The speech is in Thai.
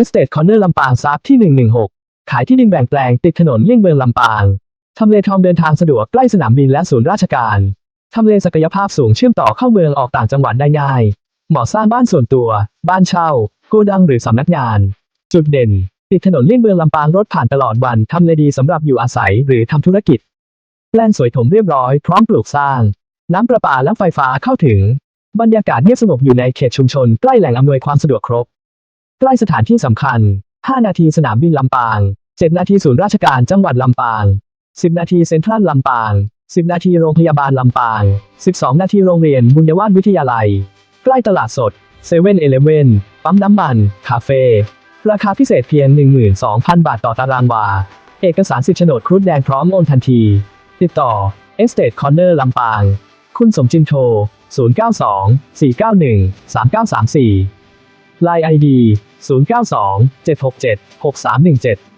Estate Corner ลำปางซับที่ 116 ขายที่ดินแบ่งแปลงติดถนนเลี่ยงเมืองลำปาง ทำเลทองเดินทางสะดวกใกล้สนามบินและศูนย์ราชการ ทำเลศักยภาพสูงเชื่อมต่อเข้าเมืองออกต่างจังหวัดได้ง่าย เหมาะสร้างบ้านส่วนตัว บ้านเช่า โกดังหรือสำนักงาน จุดเด่น ติดถนนเลี่ยงเมืองลำปางรถผ่านตลอดวัน ทำเลดีสำหรับอยู่อาศัยหรือทำธุรกิจ แปลนสวยถมเรียบร้อยพร้อมปลูกสร้าง น้ำประปาและไฟฟ้าเข้าถึง บรรยากาศเงียบสงบอยู่ในเขตชุมชนใกล้แหล่งอำนวยความสะดวกครบ ใกล้สถานที่สำคัญ 5 นาทีสนามบินลำปาง 7 นาทีศูนย์ราชการจังหวัดลำปาง 10 นาทีเซ็นทรัลลำปาง 10 นาทีโรงพยาบาลลำปาง 12 นาทีโรงเรียนบุญยวาสวิทยาลัย ใกล้ตลาดสดเซเว่นเอเลเว่นปั๊มน้ำมัน คาเฟ่ ราคาพิเศษเพียง 12,000 บาทต่อตารางวา เอกสารสิทธิ์โฉนดครุฑแดงพร้อมโอนทันที ติดต่อ Estate Corner ลำปาง คุณสมจินโทร 092 491 3934 Line ID 092 767 6317